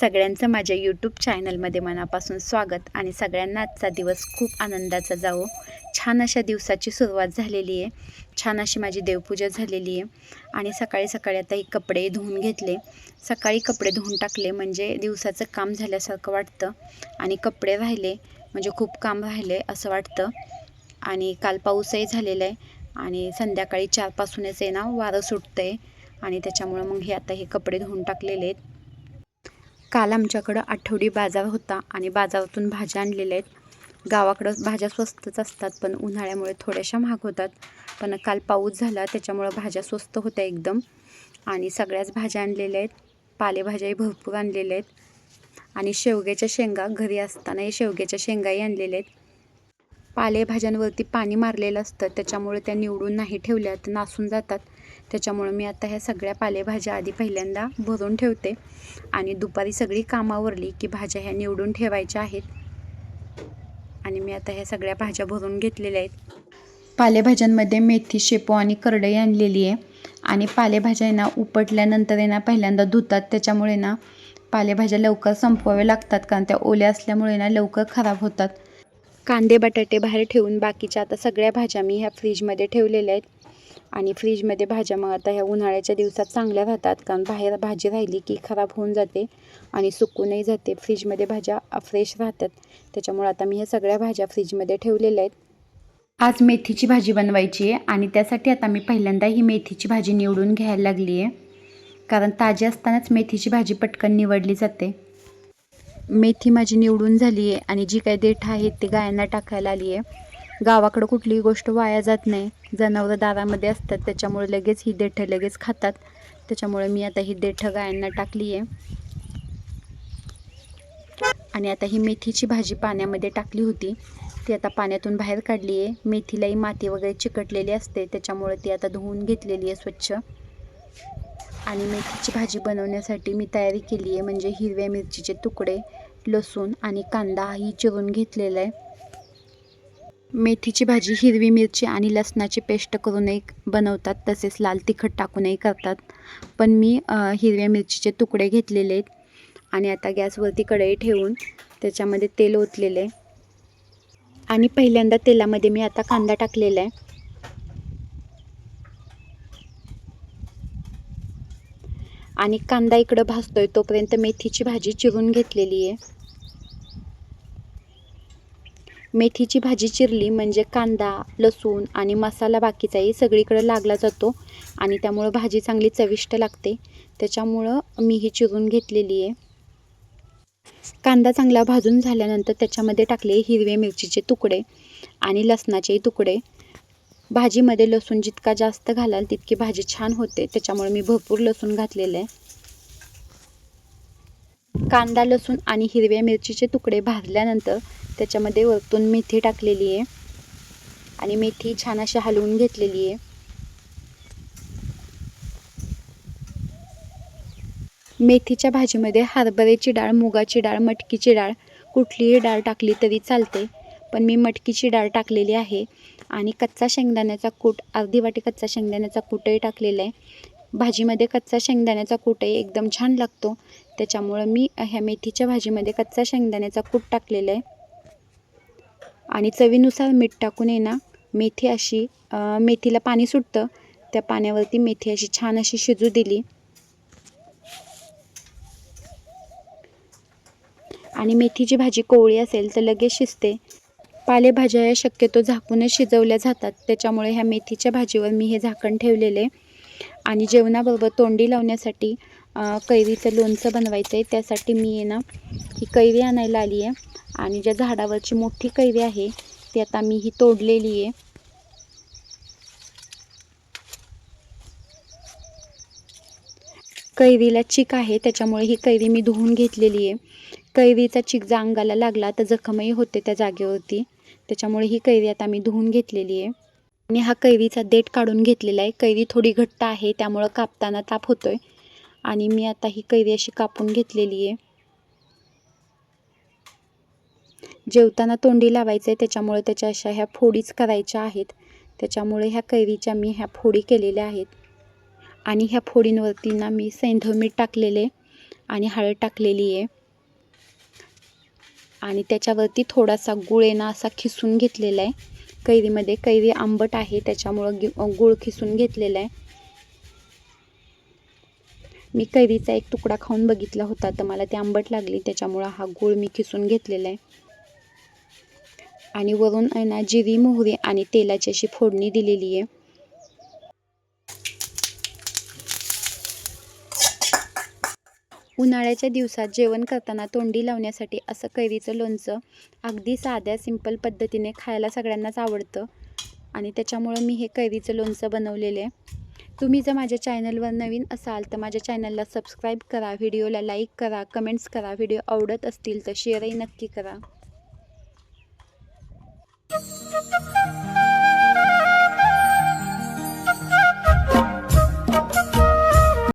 सगळ्यांचं माझ्या यूट्यूब चॅनलमध्ये मनापासून स्वागत आणि सगळ्यांना आजचा दिवस खूप आनंदाचा जावो. छान अशा दिवसाची सुरुवात झालेली आहे. छान अशी माझी देवपूजा झालेली आहे. आणि सकाळी सकाळी आता हे कपडे धुवून घेतले. सकाळी कपडे धुवून टाकले म्हणजे दिवसाचं काम झाल्यासारखं वाटतं. आणि कपडे राहिले म्हणजे खूप काम राहिले असं वाटतं. आणि काल पाऊसही झालेला आहे. आणि संध्याकाळी चारपासूनच आहे ना वारं सुटतं आहे आणि त्याच्यामुळं मग हे आता हे कपडे धुवून टाकलेले आहेत. काल आमच्याकडं आठवडी बाजार होता आणि बाजारातून भाज्या आणलेल्या आहेत. गावाकडं भाज्या स्वस्तच असतात पण उन्हाळ्यामुळे थोड्याशा महाग होतात. पण काल पाऊस झाला त्याच्यामुळं भाज्या स्वस्त होत्या एकदम. आणि सगळ्याच भाज्या आणलेल्या आहेत. पालेभाज्याही भरपूर आणलेल्या आहेत. आणि शेवग्याच्या शेंगा घरी असतानाही शेवग्याच्या शेंगाही आणलेल्या आहेत. पालेभाज्यांवरती पाणी मारलेलं असतं त्याच्यामुळे त्या निवडून नाही ठेवल्या तर नासून जातात. त्याच्यामुळं मी आता ह्या सगळ्या पालेभाज्या आधी पहिल्यांदा भरून ठेवते. आणि दुपारी सगळी कामावरली की भाज्या ह्या निवडून ठेवायच्या आहेत. आणि मी आता ह्या सगळ्या भाज्या भरून घेतलेल्या आहेत. पालेभाज्यांमध्ये मेथी शेपू आणि करडई आणलेली आहे. आणि पालेभाज्या ना उपटल्यानंतर ना पहिल्यांदा धुतात. त्याच्यामुळे ना पालेभाज्या लवकर संपवाव्या लागतात. कारण त्या ओल्या असल्यामुळे ना लवकर खराब होतात. कांदे बटाटे बाहेर ठेवून बाकीच्या आता सगळ्या भाज्या मी ह्या फ्रीजमध्ये ठेवलेल्या आहेत. आणि फ्रीजमध्ये भाज्या मग आता ह्या उन्हाळ्याच्या दिवसात चांगल्या राहतात कारण बाहेर भाजी राहिली की खराब होऊन जाते आणि सुकूनही जाते. फ्रीजमध्ये भाज्या फ्रेश राहतात. त्याच्यामुळे आता मी ह्या सगळ्या भाज्या फ्रीजमध्ये ठेवलेल्या आहेत. आज मेथीची भाजी बनवायची आहे आणि त्यासाठी आता मी पहिल्यांदा ही मेथीची भाजी निवडून घ्यायला लागली आहे. कारण ताजी असतानाच मेथीची भाजी पटकन निवडली जाते. मेथी माझी निवडून झाली आहे आणि जी काही देठ आहे ती गायांना टाकायला आली आहे. गावाकडं कुठलीही गोष्ट वाया जात नाही. जनावरं दारामध्ये असतात त्याच्यामुळे लगेच ही देठं लगेच खातात. त्याच्यामुळे मी आता ही देठं गायांना टाकली आहे. आणि आता ही मेथीची भाजी पाण्यामध्ये टाकली होती. ती आता पाण्यातून बाहेर काढली आहे. मेथीलाही माती वगैरे चिकटलेली असते त्याच्यामुळे ती आता धुवून घेतलेली आहे स्वच्छ. आणि मेथीची भाजी बनवण्यासाठी मी तयारी केली आहे म्हणजे हिरव्या मिरचीचे तुकडे लसूण आणि कांदा ही चिरून घेतलेला आहे. मेथीची भाजी हिरवी मिरची आणि लसणाची पेस्ट करूनही बनवतात तसेच लाल तिखट टाकूनही करतात. पण मी हिरव्या मिरचीचे तुकडे घेतलेले आहेत आणि आता गॅसवरती कढई ठेवून त्याच्यामध्ये तेल ओतलेलं आहे. आणि पहिल्यांदा तेलामध्ये मी आता कांदा टाकलेला आहे. आणि कांदा इकडं भाजतोय तोपर्यंत मेथीची भाजी चिरून घेतलेली आहे. मेथीची भाजी चिरली म्हणजे कांदा लसूण आणि मसाला बाकीचाही सगळीकडे लागला जातो आणि त्यामुळं भाजी चांगली चविष्ट लागते. त्याच्यामुळं मी ही चिरून घेतलेली आहे. कांदा चांगला भाजून झाल्यानंतर त्याच्यामध्ये टाकले हिरवे मिरचीचे तुकडे आणि लसणाचेही तुकडे. भाजीमध्ये लसूण जितका जास्त घालाल तितकी भाजी छान होते त्याच्यामुळे मी भरपूर लसूण घातलेलं आहे. कांदा लसूण आणि हिरव्या मिरचीचे तुकडे भाजल्यानंतर त्याच्यामध्ये वरतून मेथी टाकलेली आहे. आणि मेथी छान अशी हलवून घेतलेली आहे. मेथीच्या भाजीमध्ये हरभऱ्याची डाळ मुगाची डाळ मटकीची डाळ कुठलीही डाळ टाकली तरी चालते. पण मी मटकीची डाळ टाकलेली आहे. आणि कच्चा शेंगदाण्याचा कूट अर्धी वाटी कच्चा शेंगदाण्याचा कूटही टाकलेला आहे. भाजीमध्ये कच्चा शेंगदाण्याचा कूटही एकदम छान लागतो. त्याच्यामुळं मी ह्या मेथीच्या भाजीमध्ये कच्चा शेंगदाण्याचा कूट टाकलेला आहे. आणि चवीनुसार मीठ टाकून आहे ना मेथी अशी मेथीला पाणी सुटतं. त्या पाण्यावरती मेथी अशी छान अशी शिजू दिली. आणि मेथीची भाजी कोवळी असेल तर लगेच शिजते. पालेभाज्या या शक्यतो झाकूनच शिजवल्या जातात. त्याच्यामुळे ह्या मेथीच्या भाजीवर मी हे झाकण ठेवलेले. आणि जेवणाबरोबर तोंडी लावण्यासाठी कैरीचं लोणचं बनवायचं आहे त्यासाठी मी आहे ना ही कैरी आणायला आली आहे आणि ज्या झाडावरची मोठी कैरी आहे ती आता मी ही तोडलेली आहे. कैरीला चिक आहे त्याच्यामुळे ही कैरी मी धुवून घेतलेली आहे. कैरीचा चिक जर अंगाला लागला तर जखमही होते त्या जागेवरती. त्याच्यामुळे ही कैरी आता मी धुवून घेतलेली आहे. आणि हा कैरीचा देठ काढून घेतलेला आहे. कैरी थोडी घट्ट आहे त्यामुळं कापताना ताप होतोय. आणि मी आता ही कैरी अशी कापून घेतलेली आहे. जेवताना तोंडी लावायचं आहे त्याच्यामुळे त्याच्या अशा ह्या फोडीच करायच्या आहेत. त्याच्यामुळे ह्या कैरीच्या मी ह्या फोडी केलेल्या आहेत. आणि ह्या फोडींवरती ना मी सैंधव मीठ टाकलेले आणि हळद टाकलेली आहे. आणि त्याच्यावरती थोडासा गुळ आहे ना असा खिसून घेतलेला आहे. कैरीमध्ये कैरी आंबट आहे त्याच्यामुळं गि गुळ खिसून घेतलेला आहे. मी कैरीचा एक तुकडा खाऊन बघितला होता तर मला ते आंबट लागली त्याच्यामुळं हा गुळ मी खिसून घेतलेला आहे. आणि वरून ना जिरी मोहरी आणि तेलाची अशी फोडणी दिलेली आहे. उन्हाळ्याच्या दिवसात जेवण करताना तोंडी लावण्यासाठी असं कैरीचं लोणचं अगदी साध्या सिंपल पद्धतीने खायला सगळ्यांनाच आवडतं. आणि त्याच्यामुळं मी हे कैरीचं लोणचं बनवलेलं आहे. तुम्ही जर माझ्या चॅनलवर नवीन असाल तर माझ्या चॅनलला सबस्क्राईब करा व्हिडिओला लाईक करा कमेंट्स करा. व्हिडिओ आवडत असतील तर शेअरही नक्की करा.